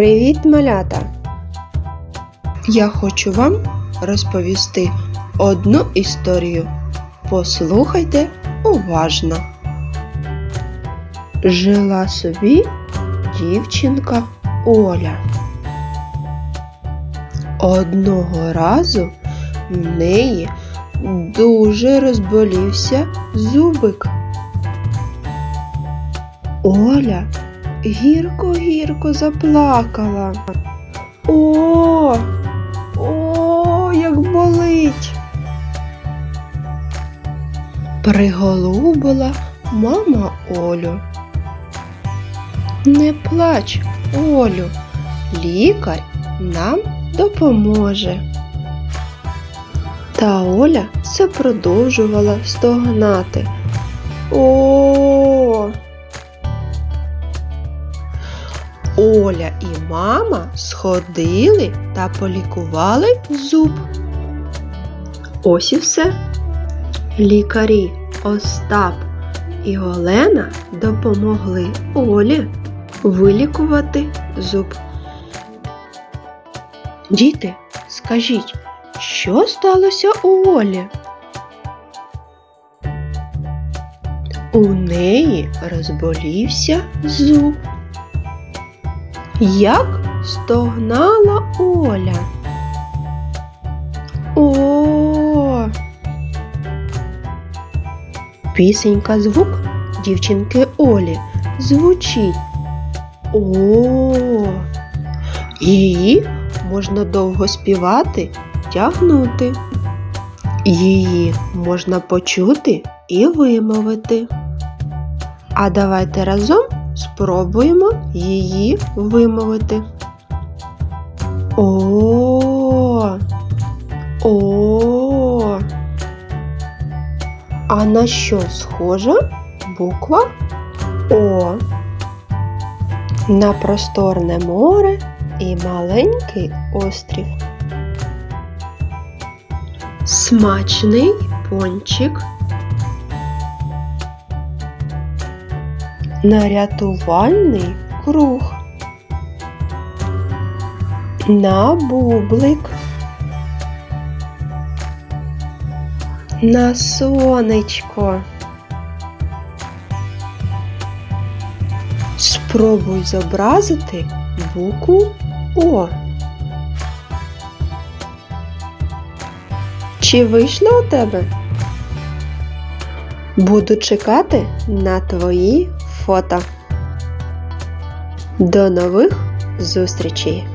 Привіт, малята! Я хочу вам розповісти одну історію. Послухайте уважно. Жила собі дівчинка Оля. Одного разу в неї дуже розболівся зубик. Оля гірко-гірко заплакала. О, о, як болить. Приголубила мама Олю. Не плач, Олю, лікар нам допоможе. Та Оля все продовжувала стогнати. О. Оля і мама сходили та полікували зуб. Ось і все. Лікарі Остап і Олена допомогли Олі вилікувати зуб. Діти, скажіть, що сталося у Олі? У неї розболівся зуб. Як стогнала Оля. О. Пісенька звук дівчинки Олі звучить. О. Її можна довго співати, тягнути. Її можна почути і вимовити. А давайте разом спробуємо її вимовити. О. О. А на що схожа буква О? На просторне море і маленький острів. Смачний пончик. На рятувальний круг. На бублик. На сонечко. Спробуй зобразити букву О. Чи вийшло у тебе? Буду чекати на твої фото. До нових зустрічей!